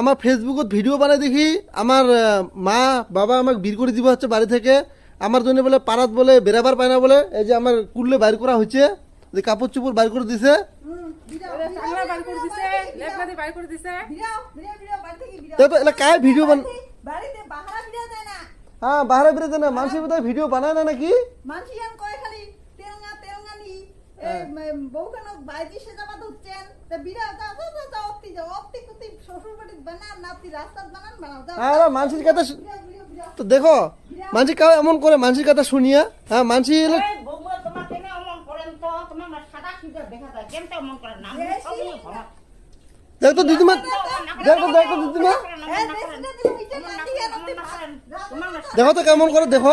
আমার ফেসবুকত ভিডিও বানাই দেখি আমার মা বাবা আমাকে বের করে দিব হচ্ছে বাড়ি থেকে। আমার জন্য বলে পাড়াত বলে বেরাবার পায় না বলে এই যে আমার কুললে বাইর করা হয়েছে যে কাপড় চোপড় বাইর করে দিছে। কায় ভিডিও বান হ্যাঁ বাহারে বেরোতে না। মানুষের ভিডিও বানায় না নাকি? মানুষ ইয়ান কয় খালি তেলঙ্গা তেলঙ্গানি হ্যাঁ। বউ কেন যাও অপ্তি কুতি শ্বশুর বানান বানান বানাও হ্যাঁ মানুষের কথা তো দেখো মানসি কাউ এমন করে মানুষের কথা শুনিয়া হ্যাঁ মানসি এলে দেখা দিদিমা দেখো দেখো দিদিমা দেখো তো কেমন করে দেখো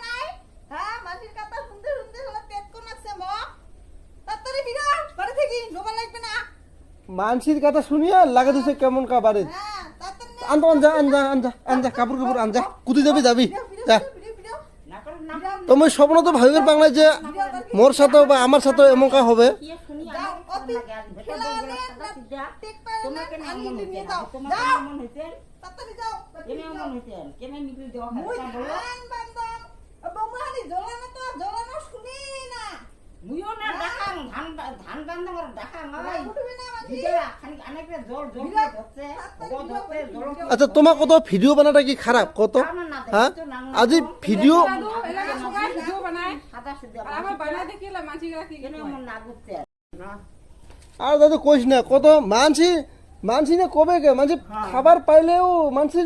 মানসির কথা শুনিয়া লাগে দিছে কেমন কা বাড়ি তাড়াতাড়ি নে। আনতো আনজা আনজা আনজা আনজা কাপড় কাপড় আনজা। কুতি যাবি যাবি। যা। ভিডিও, ভিডিও, না করেন না করেন তো মই স্বপ্ন তো ভাবিবার বাংলায় যে মোর সাথে বা আমার সাথে এমন কা হবে ধান ধান বান্ধ আমার আচ্ছা তোমার কত ভিডিও বানাটা কি খারাপ কত? হ্যাঁ আজি ভিডিও আর কি দাদু কইস না কত মানসি মানসি না কবে গে মানসি খাবার পাইলেও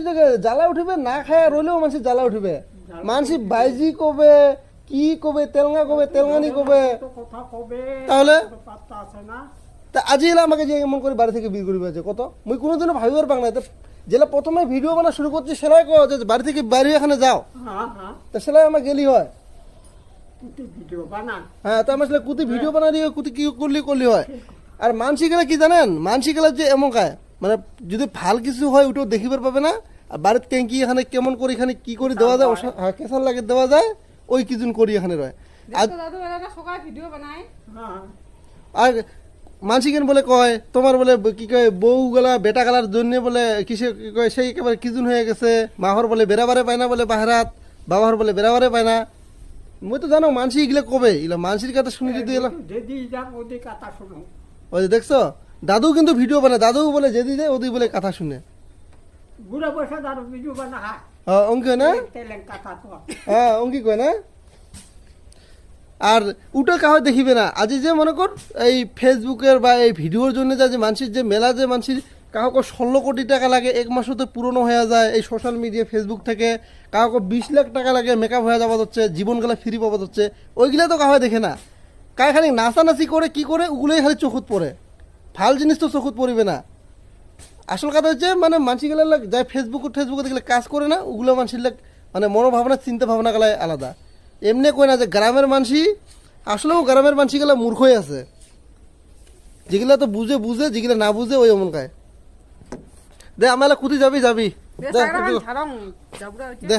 জায়গায় জ্বালা উঠিবে না খায় রইলেও মানসি জ্বালা উঠিবে। মানসি বাইজি কবে কি কবে তেলঙ্গা কবে তেলঙ্গানি কবে? কবে তাহলে? পাত্তা আছে না? তা আজি এলা আমাকে যে এমন করে বাড়ি থেকে বের করিবে আছে কত? মুই কোনোদিনও ভাবিবার পাং না। যেলা প্রথমে ভিডিও বানা শুরু করছি সেলাই কো যে বাড়ি থেকে বাইরে এখানে যাও। হ্যাঁ হ্যাঁ। তা সেলাই আমার গেলি হয়। হ্যাঁ তো আমার কুতি ভিডিও বানা দিয়ে কুতি কি করলি করলি হয়। আর মানসি গেলে কি জানেন? মানসি গেলে যে এমন কায় মানে যদি ভালো কিছু হয় ওটাও দেখিবার পাবে না। আর বাড়িতে কেঙ্কি এখানে কেমন করে এখানে কি করে দেওয়া যায় হ্যাঁ কেসার লাগে দেওয়া যায় ওই কিজন করি এখানে রয়। আর ভিডিও বানায়। হ্যাঁ। আর মানসি কেন বলে কয় তোমার বলে কি কয় বউ গলা বেটা গলার জন্য বলে কিসে কি কয় সেই একেবারে কিজুন হয়ে গেছে। মাহর বলে বেড়াবারে পায় না বলে বাহারাত বাবার বলে বেড়াবারে পায় না। মই তো জানো মানসি এগুলো কবে? এগুলো মানসির কথা শুনি যদি এলো ওই যে দেখছ? দাদু কিন্তু ভিডিও বানায় দাদু বলে যেদি দেয় ওদি বলে কথা শুনে। বুড়া বসে তার ভিডিও বানা হ্যাঁ। অঙ্কি না? হ্যাঁ অঙ্কি কয় না? আর উটা কাহয় দেখিবে না। আজি যে মনে কর, এই ফেসবুকের বা এই ভিডিওর জন্য যা যে মানুষের যে মেলা যে মানুষের কাউকে ষোলো কোটি টাকা লাগে, এক মাসতে পুরনো হয়ে যায় এই সোশ্যাল মিডিয়া ফেসবুক থেকে। কাউকে বিশ লাখ টাকা লাগে মেকআপ হয়ে যাওয়া হচ্ছে জীবন গেলা ফ্রি পাওয়া হচ্ছে, ওইগুলা তো কাহয় দেখে না। কায় খালি নাচানাচি করে, কি করে, ওগুলোই খালি চোখত পড়ে। ভালো জিনিস তো চোখত পড়িবে না। আসল কথা হচ্ছে মানে মানসিগুলো যায় ফেসবুক ফেসবুকে দেখলে কাজ করে না, ওগুলো মানুষের মানে মনোভাবনা চিন্তা ভাবনা গেলে আলাদা। এমনি কয় না যে গ্রামের মানসি আসলেও গ্রামের মানসিগুলো মূর্খই আছে। যেগুলা তো বুঝে বুঝে যেগুলা না বুঝে ওই অমন কায় দে আমার কুতি যাবি যাবি। দে।